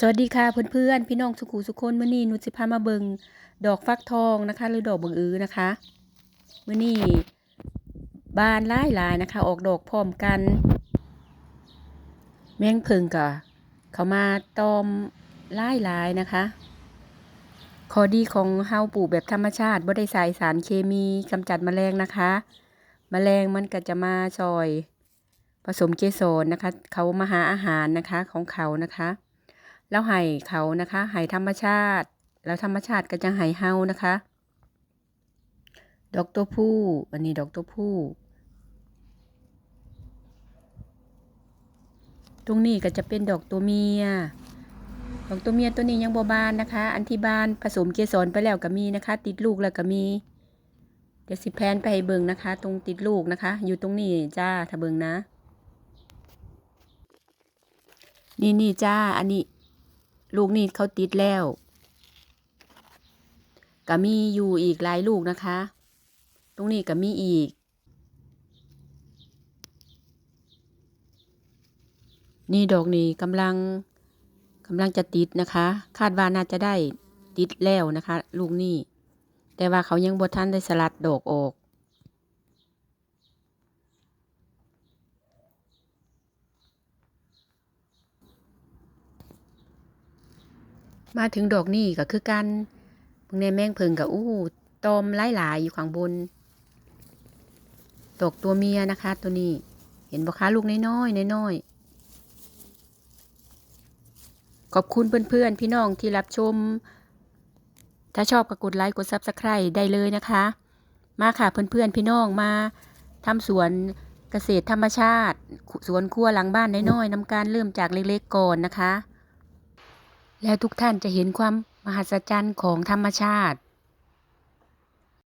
สวัสดีค่ะเพื่อนๆพี่น้องสุขุสุคนมื้อนี้นุสิพามาเบิงดอกฟักทองนะคะ หรือดอกบังอือนะคะมื้อนี้บานหลายหลายนะคะ ออกดอกพร้อมกัน แมงเพิงกะเขามาตอมหลายหลายนะคะข้อดีของเฮาปลูกแบบธรรมชาติบ่ได้ใส่สารเคมีกำจัดแมลงนะคะแมลงมันก็จะมาซอย ผสมเกสรนะคะ เขามาหาอาหารนะคะของเขานะคะ แล้วให้เขานะคะให้ธรรมชาติ แล้วธรรมชาติก็จะให้เฮานะคะ ดอกตัวผู้ อันนี้ดอกตัวผู้ ตรงนี้ก็จะเป็นดอกตัวเมีย ดอกตัวเมียตัวนี้ยังบอบานนะคะ อันที่บานผสมเกสรไปแล้วก็มีนะคะ ติดลูกแล้วก็มี เดี๋ยวสิแพนไปให้เบิงนะคะ ตรงติดลูกนะคะ อยู่ตรงนี้จ้าถ้าเบิงนะนี่นี่จ้า อันนี้ ลูกนี่เขาติดแล้ว ก็มีอยู่อีกหลายลูกนะคะ ตรงนี้ก็มีอีก นี่ดอกนี้กำลังกำลังจะติดนะคะ คาดว่าน่าจะได้ติดแล้วนะคะ ลูกนี่แต่ว่าเขายังบดทันได้สลัดดอกออก มาถึงดอกนี่ก็คือกันพิ่งในแมงเพิงกับอู้ตอมหลายๆอยู่ข้างบนดอกตัวเมียนะคะ ตัวนี้ เห็นบ่คะลูกน้อยๆน้อยๆขอบคุณเพื่อนๆ พี่น้องที่รับชม ถ้าชอบก็กดไลค์กดซับสไครต์ได้เลยนะคะ มาค่ะเพื่อนๆ พี่น้องมาทำสวนเกษตรธรรมชาติ สวนครัวหลังบ้านน้อยๆนำการเริ่มจากเล็กๆก่อนนะคะ แล้วทุกท่านจะเห็นความมหัศจรรย์ของธรรมชาติ